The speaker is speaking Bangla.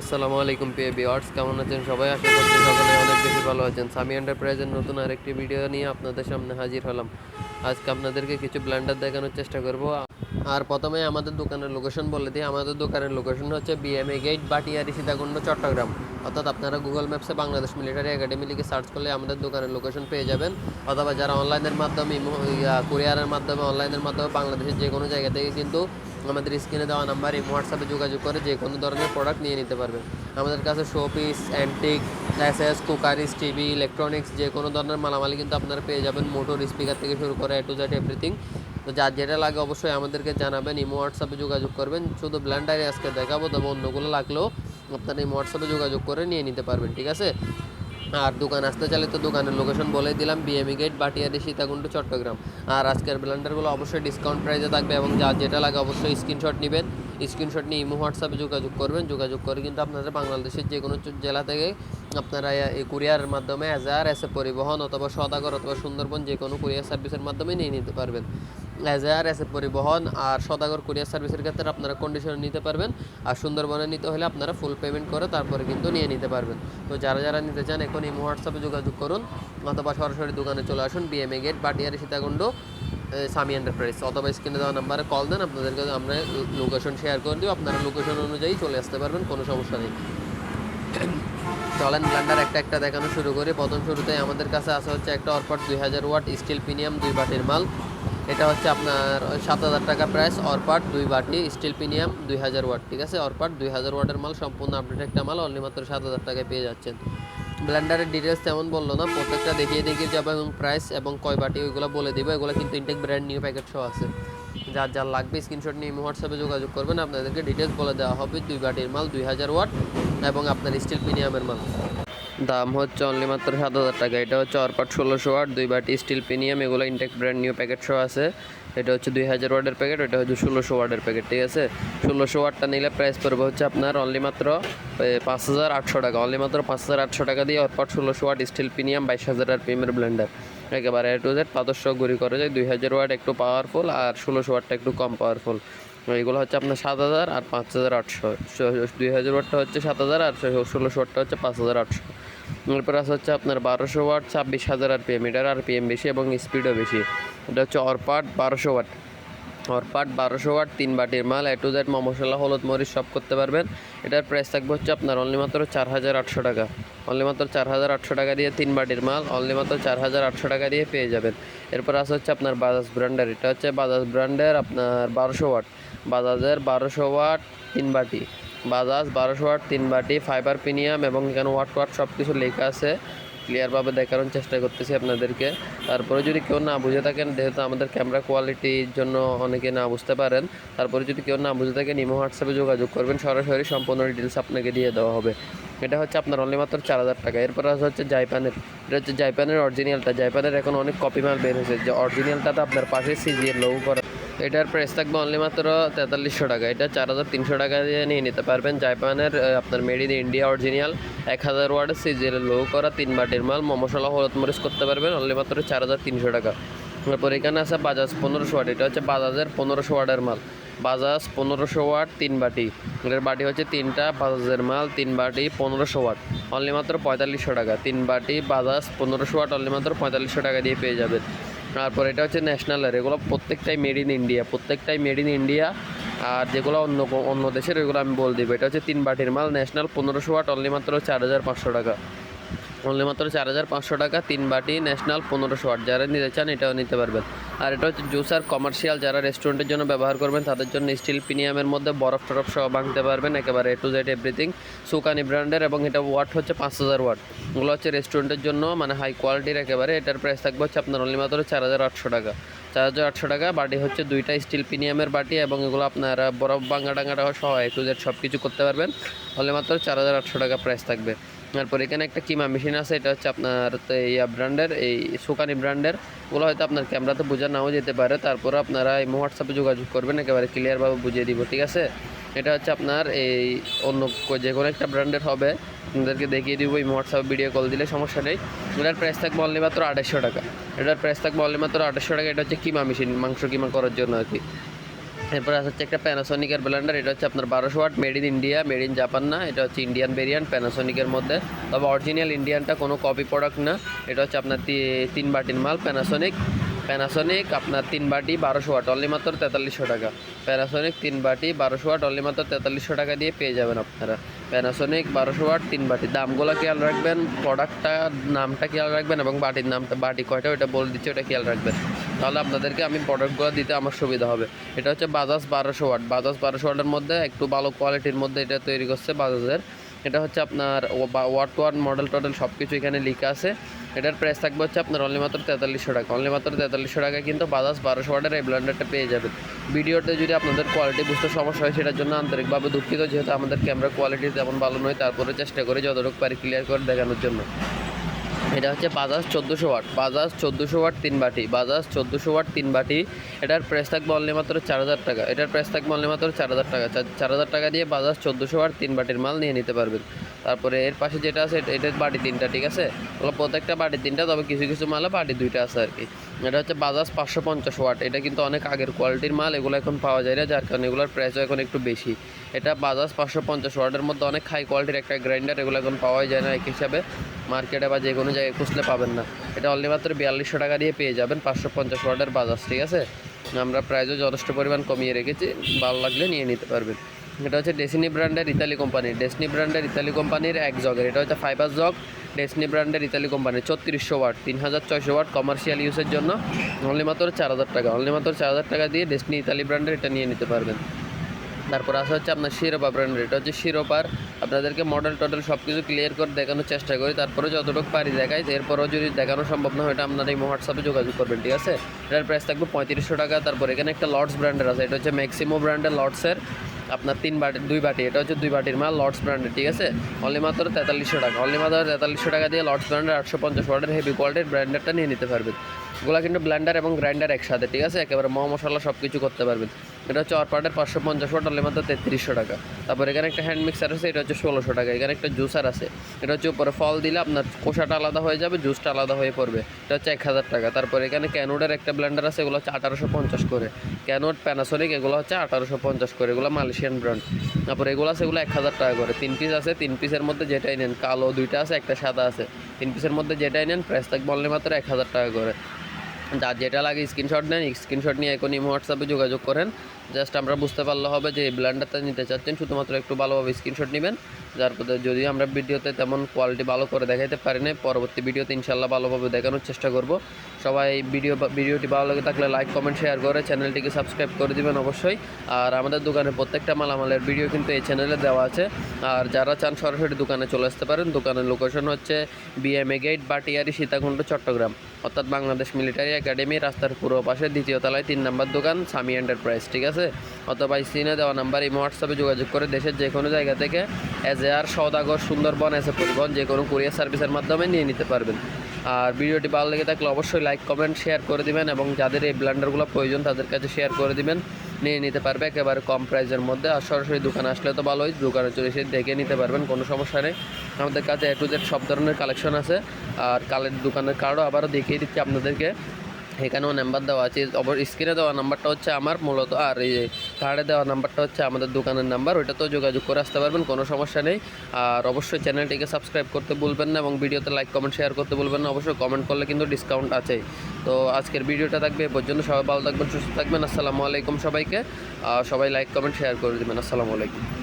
আসসালামু আলাইকুম প্রিয় ভিউয়ার্স, কেমন আছেন সবাই? আশা করছি সকলে অনেক বেশি ভালো আছেন। সামি এন্টারপ্রাইজের নতুন আরেকটি ভিডিও নিয়ে আপনাদের সামনে হাজির হলাম। আজকে আপনাদেরকে কিছু ব্ল্যান্ডার দেখানোর চেষ্টা করব। আর প্রথমে আমাদের দোকানের লোকেশন বলে দিই। আমাদের দোকানের লোকেশন হচ্ছে বিএমএ গেট বাটিয়ারি, সীতাকুণ্ড, চট্টগ্রাম। অর্থাৎ আপনারা গুগল ম্যাপসে বাংলাদেশ মিলিটারি একাডেমি লিখে সার্চ করলে আমাদের দোকানের লোকেশন পেয়ে যাবেন। অথবা যারা অনলাইনের মাধ্যমে কুরিয়ারের মাধ্যমে অনলাইনের মাধ্যমে বাংলাদেশের যে কোনো জায়গা থেকে কিন্তু আমাদের স্ক্রিনে দেওয়া নাম্বার হোয়াটসঅ্যাপে যোগাযোগ করে যে কোনো ধরনের প্রোডাক্ট নিয়ে নিতে পারবেন আমাদের কাছে showpiece antique SS cookeries TV electronics যে কোনো ধরনের মালামালি কিন্তু আপনারা পেয়ে যাবেন মোটর স্পিকার থেকে শুরু করে এ টু জেড এভরিথিং তো যার যেটা লাগে অবশ্যই আমাদেরকে জানাবেন, ইমো হোয়াটসঅ্যাপে যোগাযোগ করবেন। শুধু ব্ল্যান্ডারে আজকে দেখাবো, তবে অন্যগুলো লাগলেও আপনারা এই হোয়াটসঅ্যাপে যোগাযোগ করে নিয়ে নিতে পারবেন, ঠিক আছে? আর দোকান আসতে চাইলে তো দোকানের লোকেশন বলে দিলাম বিএমই গেট বাটিয়াদি, সীতাকুণ্ড, চট্টগ্রাম। আর আজকের ব্লেন্ডারগুলো অবশ্যই ডিসকাউন্ট প্রাইসে থাকবে এবং যা যেটা লাগে অবশ্যই স্ক্রিনশট নেবেন। স্ক্রিনশট নিয়ে ইমো হোয়াটসঅ্যাপে যোগাযোগ করবেন। যোগাযোগ করে কিন্তু আপনাদের বাংলাদেশের যে কোনো জেলা থেকে আপনারা এই কুরিয়ারের মাধ্যমে এজার এসে পরিবহন অথবা সদাগর অথবা সুন্দরবন যে কোনো কুরিয়ার সার্ভিসের মাধ্যমে নিয়ে নিতে পারবেন। এজার এসে পরিবহন আর সদাগর কুরিয়ার সার্ভিসের ক্ষেত্রে আপনারা কন্ডিশনে নিতে পারবেন। আর সুন্দরবনে নিতে হলে আপনারা ফুল পেমেন্ট করে তারপরে কিন্তু নিয়ে নিতে পারবেন। তো যারা যারা নিতে চান, এখন ইমো হোয়াটসঅ্যাপে যোগাযোগ করুন অথবা সরাসরি দোকানে চলে আসুন BMA gate Batiari Sitakunda Sami enterprise অথবা স্ক্রিনে দেওয়া নাম্বারে কল দেন, আপনাদেরকে আমরা লোকেশন শেয়ার করে দিই আপনারা লোকেশন অনুযায়ী চলে আসতে পারবেন, কোনো সমস্যা নেই। চলেন ব্লান্ডার একটা একটা দেখানো শুরু করি। প্রথম শুরুতেই আমাদের কাছে আসা হচ্ছে একটা অরপট দুই হাজার ওয়াট স্টিল প্রিমিয়াম দুই বাটির মাল। এটা হচ্ছে আপনার সাত হাজার টাকা প্রাইস অরপাট দুই বাটি স্টিল প্রিমিয়াম দুই হাজার ওয়াট ঠিক আছে? অরপাট দুই হাজার ওয়াটের মাল, সম্পূর্ণ আপডেট একটা মাল অনলি মাত্র সাত হাজার টাকায় পেয়ে যাচ্ছেন। ব্লেন্ডারের ডিটেলস তেমন বলল না, প্রত্যেকটা দেখিয়ে দেখিয়ে যাব এবং প্রাইস এবং কয় বাটি ওইগুলো বলে দিব, এগুলো কিন্তু ইনটেক ব্র্যান্ড নিউ প্যাকেট সহ আছে। যার যার লাগবে স্ক্রিনশট নিয়ে হোয়াটসঅ্যাপে যোগাযোগ করবেন, আপনাদেরকে ডিটেলস বলে দেওয়া হবে, দুই বাটির মাল, দুই হাজার ওয়াট এবং আপনার স্টিল প্রিমিয়ামের মাল। দাম হচ্ছে অনলি মাত্র সাত হাজার টাকা। এটা হচ্ছে অরপাট ষোলোশো ওয়াট, দুই বাটি স্টিল প্রিমিয়াম এগুলো ইনটেক ব্র্যান্ড নিউ প্যাকেট সহ আছে। এটা হচ্ছে দুই হাজার ওয়ার্ডের প্যাকেট এটা হচ্ছে ষোলোশো ওয়ার্ডের প্যাকেট ঠিক আছে? ষোলোশো ওয়াটটা নিলে প্রাইস পড়বে হচ্ছে আপনার অনলি মাত্র পাঁচ হাজার আটশো টাকা। অনলি মাত্র পাঁচ হাজার আটশো টাকা দিয়ে অরপাট ষোলোশো ওয়াট স্টিল প্রিমিয়াম বাইশ হাজার আর পিএমের ব্লেন্ডার একেবারে এ টু জেড পাদর্শ গুড়ি করে যায়। দুই হাজার ওয়াট একটু পাওয়ারফুল আর ষোলোশো ওয়াটটা একটু কম পাওয়ারফুল এগুলো হচ্ছে আপনার সাত হাজার আর পাঁচ হাজার আটশো। দুই হাজার ওয়াটটা হচ্ছে সাত হাজার আর ষোলোশো ওয়াটটা হচ্ছে পাঁচ হাজার আটশো। এরপর আছে হচ্ছে আপনার বারোশো ওয়াট, ছাব্বিশ হাজার আর পিএম এটার আর পিএম বেশি এবং স্পিডও বেশি। এটা হচ্ছে অরপাট বারোশো ওয়াট। অরপাট বারোশো ওয়াট, তিন বাটির মাল এ টু জেড মশলা হলুদ, মরিচ, সব করতে পারবেন। এটার প্রাইস থাকবে হচ্ছে আপনার অনলি মাত্র চার হাজার আটশো টাকা। অনলি মাত্র চার হাজার আটশো টাকা দিয়ে তিন বাটির মাল অনলি মাত্র চার হাজার আটশো টাকা দিয়ে পেয়ে যাবেন। এরপর আছে হচ্ছে আপনার বাজাজ ব্র্যান্ডের, এটা হচ্ছে বাজাজ ব্র্যান্ডের আপনার বারোশো ওয়াট। বাজাজের বারোশো ওয়াট, তিন বাটি। বাজাজ বারোশো ওয়াট, তিন বাটি, ফাইবার প্রিমিয়াম এবং এখানে ওয়াট ওয়াট সব কিছু লেখা আছে। ক্লিয়ারভাবে দেখানোর চেষ্টা করতেছি আপনাদেরকে। তারপরে যদি কেউ না বুঝে থাকেন, যেহেতু আমাদের ক্যামেরা কোয়ালিটির জন্য অনেকে না বুঝতে পারেন, তারপরে যদি কেউ না বুঝে থাকেন, ইমো হোয়াটসঅ্যাপে যোগাযোগ করবেন, সরাসরি সম্পূর্ণ ডিটেলস আপনাকে দিয়ে দেওয়া হবে। এটা হচ্ছে আপনার অনলি মাত্র চার হাজার টাকা। এরপর আছে হচ্ছে জাইপানের এটা হচ্ছে জাইপানের অরিজিনালটা জাইপানের এখন অনেক কপি মাল বের হয়েছে। যে অরিজিনালটা তো আপনার পাশে সিজিএর লোগো করা। এটার প্রাইস থাকবে অনলি মাত্র তেতাল্লিশশো টাকা। এটা চার হাজার তিনশো টাকা দিয়ে নিয়ে নিতে পারবেন জাইপানের আপনার মেড ইন ইন্ডিয়া অরিজিনাল এক হাজার ওয়ার্ডের সিজিএর লো করা, তিন বাটির মাল মশলা হলুদ মরিচ করতে পারবেন অনলি মাত্র চার হাজার তিনশো টাকা। তারপর এখানে আছে বাজাজ পনেরোশো ওয়াট এটা হচ্ছে বাজাজের পনেরোশো ওয়াটের মাল। বাজাজ পনেরোশো ওয়াট তিন বাটি। এটার বাটি হচ্ছে তিনটা, বাজাজের মাল, তিন বাটি, পনেরোশো ওয়াট অনলি মাত্র পঁয়তাল্লিশশো টাকা। তিন বাটি, বাজাজ পনেরোশো ওয়াট অনলি মাত্র পঁয়তাল্লিশশো টাকা দিয়ে পেয়ে যাবেন। তারপর এটা হচ্ছে ন্যাশনাল আর এগুলো প্রত্যেকটাই মেড ইন ইন্ডিয়া প্রত্যেকটাই মেড ইন ইন্ডিয়া আর যেগুলো অন্য অন্য দেশের ওইগুলো আমি বল দিব। এটা হচ্ছে তিন বাটির মাল ন্যাশনাল পনেরোশো ওয়াট অনলি মাত্র চার হাজার পাঁচশো টাকা। অনলি মাত্র চার হাজার পাঁচশো টাকা, তিন বাটি ন্যাশনাল পনেরোশো ওয়াট যারা নিতে চান এটাও নিতে পারবেন। আর এটা হচ্ছে জুস আর কমার্শিয়াল যারা রেস্টুরেন্টের জন্য ব্যবহার করবেন, তাদের জন্য স্টিল প্রিমিয়ামের মধ্যে বরফ টরফ সহ ভাঙতে পারবেন, একেবারে এ টু জেড এভরিথিং সুকানি ব্র্যান্ডের এবং এটা ওয়াট হচ্ছে পাঁচ হাজার ওয়াট ওগুলো হচ্ছে রেস্টুরেন্টের জন্য মানে হাই কোয়ালিটির একেবারে, এটার প্রাইস থাকবে হচ্ছে আপনার অনলি মাত্র চার হাজার আটশো টাকা। চার হাজার আটশো টাকা, বাটি হচ্ছে দুইটা স্টিল প্রিমিয়ামের বাটি এবং এগুলো আপনার বরফ ভাঙা টাঙ্গাটা সহ এ টু জেড সব কিছু করতে পারবেন। অনলি মাত্র চার হাজার আটশো টাকা প্রাইস থাকবে। তারপর এখানে একটা কিমা মেশিন আছে, এটা হচ্ছে আপনার ইয়া ব্র্যান্ডের, এই সুকানি ব্র্যান্ডের। ওগুলো হয়তো আপনার ক্যামেরাতে বোঝা নাও যেতে পারে, তারপর আপনারা এই হোয়াটসঅ্যাপে যোগাযোগ করবেন, একেবারে ক্লিয়ারভাবে বুঝিয়ে দিব, ঠিক আছে? এটা হচ্ছে আপনার এই অন্য যে কোনো একটা ব্র্যান্ডের হবে, আপনাদেরকে দেখিয়ে দিব, এই হোয়াটসঅ্যাপ ভিডিও কল দিলে সমস্যা নেই। এটার প্রাইস থাকবে অনলি মাত্র আড়াইশো টাকা। এটার প্রাইস থাকবে অনলি মাত্র আড়াইশো টাকা, এটা হচ্ছে কিমা মেশিন, মাংস কিমা করার জন্য আর কি। এরপর হচ্ছে একটা প্যানাসোনিকের ব্লেন্ডার এটা হচ্ছে আপনার বারোশো watt made in India made in Japan না, এটা হচ্ছে ইন্ডিয়ান ভেরিয়েন্ট প্যানাসোনিকের মধ্যে। তবে অরিজিনাল ইন্ডিয়ানটা কোনো কপি প্রোডাক্ট না, এটা হচ্ছে আপনার তিন বাটির মাল প্যানাসোনিক প্যানাসোনিক আপনার তিন বাটি বারোশো ওয়াট অনলি মাত্র তেতাল্লিশশো টাকা। প্যানাসোনিক তিন বাটি বারোশো ওয়াট অনলি মাত্র তেতাল্লিশশো টাকা দিয়ে পেয়ে যাবেন আপনারা। প্যানাসোনিক বারোশো ওয়াট, তিন বাটি। দামগুলো খেয়াল রাখবেন প্রোডাক্টটা নামটা খেয়াল রাখবেন এবং বাটির নামটা, বাটি কয়টা ওটা বলে দিচ্ছি ওটা খেয়াল রাখবেন। তাহলে আপনাদেরকে আমি প্রোডাক্টগুলো দিতে আমার সুবিধা হবে। এটা হচ্ছে বাজাজ বারোশো ওয়াট। বাজাজ বারোশো ওয়াটের মধ্যে একটু ভালো কোয়ালিটির মধ্যে এটা তৈরি করছে বাজাজের এটা হচ্ছে আপনার ওয়াট ওয়ান মডেল টডেল সব কিছু এখানে লিখা আছে। এটার প্রাইস থাকবে হচ্ছে আপনার অনলি মাত্র তেতাল্লিশশো টাকা। অনলি মাত্র তেতাল্লিশশো টাকা কিন্তু বাজাজ বারোশো ওয়াটের এই ব্লেন্ডারটা পেয়ে যাবেন। ভিডিওতে যদি আপনাদের কোয়ালিটি বুঝতে সমস্যা হয়, সেটার জন্য আন্তরিকভাবে দুঃখিত, যেহেতু আমাদের ক্যামেরা কোয়ালিটি তেমন ভালো নয়। তারপরে চেষ্টা করি যতটুকু পারি ক্লিয়ার করে দেখানোর জন্য। এটা হচ্ছে বাজাজ চোদ্দোশো ওয়াট, বাজাজ চোদ্দোশো ওয়াট তিন বাটি, বাজাজ চোদ্দোশো ওয়াট তিন বাটি। এটার প্রেস থাকবে অনলি মাত্র চার হাজার টাকা। এটার প্রেস থাকবে বললে মাত্র চার হাজার টাকা। চার- হাজার টাকা দিয়ে বাজাজ চোদ্দোশো ওয়াট তিন বাটির মাল নিয়ে নিতে পারবেন। তারপরে এর পাশে যেটা আছে, এটা- এটার বাটি তিনটা, ঠিক আছে? প্রত্যেকটা বাটি তিনটা, তবে কিছু কিছু মালে বাটি দুইটা আছে আর কি। এটা হচ্ছে বাজাজ পাঁচশো পঞ্চাশ ওয়াট। এটা কিন্তু অনেক আগের কোয়ালিটির মাল, এগুলো এখন পাওয়া যায় না, যার কারণে এগুলোর প্রাইসও এখন একটু বেশি। এটা বাজাজ পাঁচশো পঞ্চাশ ওয়াটের মধ্যে অনেক হাই কোয়ালিটির একটা গ্রাইন্ডার এগুলো এখন পাওয়াই যায় না এক হিসাবে। মার্কেটে বা যে কোনো জায়গায় খুঁজলে পাবেন না। এটা অনলি মাত্র বিয়াল্লিশশো টাকা দিয়ে পেয়ে যাবেন পাঁচশো পঞ্চাশ ওয়াটের বাজাজ, ঠিক আছে? আমরা প্রাইসও যথেষ্ট পরিমাণ কমিয়ে রেখেছি, ভালো লাগলে নিয়ে নিতে পারবেন। এটা হচ্ছে ডেসিনি ব্র্যান্ডের ইতালি কোম্পানির ডেসনি ব্র্যান্ডের ইতালি কোম্পানির এক জগের। এটা হচ্ছে ফাইবার জগ। ডেসনি ব্র্যান্ডের ইতালি কোম্পানির ছত্রিশশো ওয়াট তিন হাজার ছয়শো ওয়াট কমার্শিয়াল ইউজের জন্য। অনলি মাত্র চার হাজার টাকা। অনলি মাত্র চার হাজার টাকা দিয়ে ডেসনি ইতালি ব্র্যান্ডের এটা নিয়ে নিতে পারবেন। তারপর আসা হচ্ছে আপনার শিরোপা ব্র্যান্ডের এটা হচ্ছে শিরোপার আপনাদেরকে মডেল টডেল সব কিছু ক্লিয়ার করে দেখানোর চেষ্টা করি। তারপরে যতটুকু পারি দেখাই। এরপরও যদি দেখানো সম্ভব না হয়, এটা আপনারা এই হোয়াটসঅ্যাপে যোগাযোগ করবেন, ঠিক আছে? এটার প্রাইস থাকবে পঁয়ত্রিশশো টাকা। তারপর এখানে একটা লর্ডস ব্র্যান্ডের আছে। এটা হচ্ছে ম্যাক্সিমো ব্র্যান্ডের লর্ডসের আপনার তিন বাটি, দুই বাটি, এটা হচ্ছে দুই বাটির মাল লর্ডস ব্র্যান্ডের ঠিক আছে? অনলি মাত্র তেতাল্লিশশো টাকা। অনলি মাত্র তেতাল্লিশশো টাকা দিয়ে লর্ডস ব্র্যান্ডের আটশো পঞ্চাশ ওয়াটের হেভি কোয়ালিটির ব্র্যান্ডেরটা নিয়ে নিতে পারবেন। এগুলো কিন্তু ব্ল্যান্ডার এবং গ্রাইন্ডার একসাথে, ঠিক আছে? একেবারে ম মশলা সব কিছু করতে পারবেন। এটা হচ্ছে অরপাটের পাঁচশো পঞ্চাশ ওয়াট মাত্র তেত্রিশশো টাকা। তারপর এখানে একটা হ্যান্ড মিক্সার আছে, এটা হচ্ছে ষোলোশো টাকা। এখানে একটা জুসার আছে, এটা হচ্ছে উপরে ফল দিলে আপনার কোষাটা আলাদা হয়ে যাবে জুসটা আলাদা হয়ে পড়বে। এটা হচ্ছে এক হাজার টাকা। তারপর এখানে ক্যানোডের একটা ব্ল্যান্ডার আছে, এগুলো হচ্ছে আঠারোশো পঞ্চাশ করে। ক্যানোড প্যানাসোনিক এগুলো হচ্ছে আঠারোশো পঞ্চাশ করে, এগুলো মালয়েশিয়ান ব্র্যান্ড তারপর এগুলো আছে, এগুলো এক হাজার টাকা করে। তিন পিস আছে, তিন পিসের মধ্যে যেটাই নেন, কালো দুইটা আছে, একটা সাদা আছে। তিন পিসের মধ্যে যেটাই নেন প্রাইস থাকবে অনলি মাত্র এক হাজার টাকা করে। যার যেটা লাগে স্ক্রিনশট নেন স্ক্রিনশট নিয়ে এখন ইমো হোয়াটসঅ্যাপে যোগাযোগ করেন। জাস্ট আমরা বুঝতে পারলে হবে যে এই ব্ল্যান্ডারটা নিতে চাচ্ছেন, শুধুমাত্র একটু ভালোভাবে স্ক্রিনশট নেবেন। যার পরে যদি আমরা ভিডিওতে তেমন কোয়ালিটি ভালো করে দেখাইতে পারি না পরবর্তী ভিডিওতে ইনশাল্লাহ ভালোভাবে দেখানোর চেষ্টা করব। সবাই ভিডিও ভিডিওটি ভালো লাগে থাকলে লাইক কমেন্ট শেয়ার করে চ্যানেলটিকে সাবস্ক্রাইব করে দিবেন অবশ্যই। আর আমাদের দোকানে প্রত্যেকটা মালামালের ভিডিও কিন্তু এই চ্যানেলে দেওয়া আছে। আর যারা চান সরাসরি দোকানে চলে আসতে পারেন, দোকানের লোকেশন হচ্ছে বিএমএ গেট বাটিয়ারি, সীতাকুণ্ড, চট্টগ্রাম, অর্থাৎ বাংলাদেশ মিলিটারি একাডেমি, রাস্তার পূর্ব পাশে দ্বিতীয় তলায় তিন নম্বর দোকান সামি এন্টারপ্রাইজ ঠিক আছে? অথবা স্ক্রিনে দেওয়া নাম্বার এই হোয়াটসঅ্যাপে যোগাযোগ করে দেশের যে কোনো জায়গা থেকে এজ এ আর সৌদাগর সুন্দরবন এসে পরিবহন, যে কোনো কুরিয়ার সার্ভিসের মাধ্যমে নিয়ে নিতে পারবেন। আর ভিডিওটি ভালো লেগে থাকলে অবশ্যই লাইক কমেন্ট শেয়ার করে দিবেন এবং যাদের এই ব্লেন্ডারগুলো প্রয়োজন তাদের কাছে শেয়ার করে দিবেন। নিয়ে নিতে পারবে একেবারে কম প্রাইসের মধ্যে। আর সরাসরি দোকানে আসলে তো ভালোই, দোকানে চলে এসে দেখে নিতে পারবেন, কোনো সমস্যা নেই। আমাদের কাছে এ টু জেড সব ধরনের কালেকশন আছে। আর কালের দোকানের কার্ডও আবারও দেখিয়ে দিচ্ছি আপনাদেরকে। এখানেও নাম্বার দেওয়া আছে। অবর স্ক্রিনে দেওয়া নাম্বারটা হচ্ছে আমার মূলত। আর এই কার্ডে দেওয়া নাম্বারটা হচ্ছে আমাদের দোকানের নাম্বার ওইটাতেও যোগাযোগ করে আসতে পারবেন, কোনো সমস্যা নেই। আর অবশ্যই চ্যানেলটিকে সাবস্ক্রাইব করতে ভুলবেন না এবং ভিডিওতে লাইক কমেন্ট শেয়ার করতে ভুলবেন না। অবশ্যই কমেন্ট করলে কিন্তু ডিসকাউন্ট আছে। তো আজকের ভিডিওটা থাকবে এ পর্যন্ত। সবাই ভালো থাকবেন, সুস্থ থাকবেন। আসসালামু আলাইকুম সবাইকে। সবাই লাইক কমেন্ট শেয়ার করে দেবেন। আসসালামু আলাইকুম।